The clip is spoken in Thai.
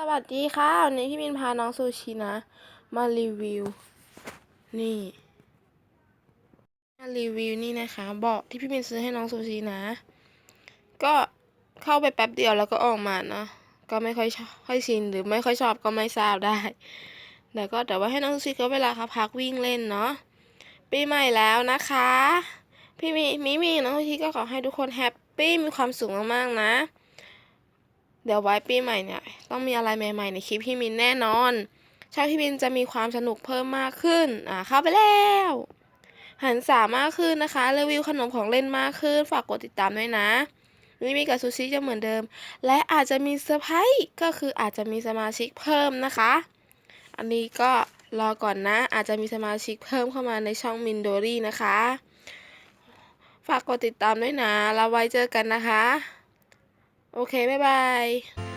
สวัสดีค่ะวันนี้พี่มินพาน้องซูชินะ มารีวิว นี่มารีวิวนี่นะคะเบาะที่พี่มินซื้อให้น้องซูชินะ ก็เข้าไปแป๊บเดียวแล้วก็ออกมานะก็ไม่ค่อยค่อยชินหรือไม่ค่อยชอบก็ไม่ทราบได้แต่ก็แต่ว่าให้น้องซูชิก็เวลาเขาพักวิ่งเล่นเนาะปีใหม่แล้วนะคะ พี่มีมิมีน้องซูชิก็ขอให้ทุกคนแฮปปี้มีความสุขมากๆนะ เดี๋ยวไว้ปีใหม่เนี่ยต้องมีอะไรใหม่ๆในคลิปพี่มินแน่นอนชอบพี่มินจะมีความสนุกเพิ่มมากขึ้น อ่าเข้าไปแล้ว หันสามากขึ้นนะคะรีวิวขนมของเล่นมากขึ้น ฝากกดติดตามด้วยนะมิมีกับซูชิจะเหมือนเดิม และอาจจะมีเซอร์ไพรส์ก็คืออาจจะมีสมาชิกเพิ่มนะคะ อันนี้ก็รอก่อนนะ อาจจะมีสมาชิกเพิ่มเข้ามาในช่องมินโดรี่นะคะ ฝากกดติดตามด้วยนะ แล้วไว้เจอกันนะคะ โอเค บ๊ายบาย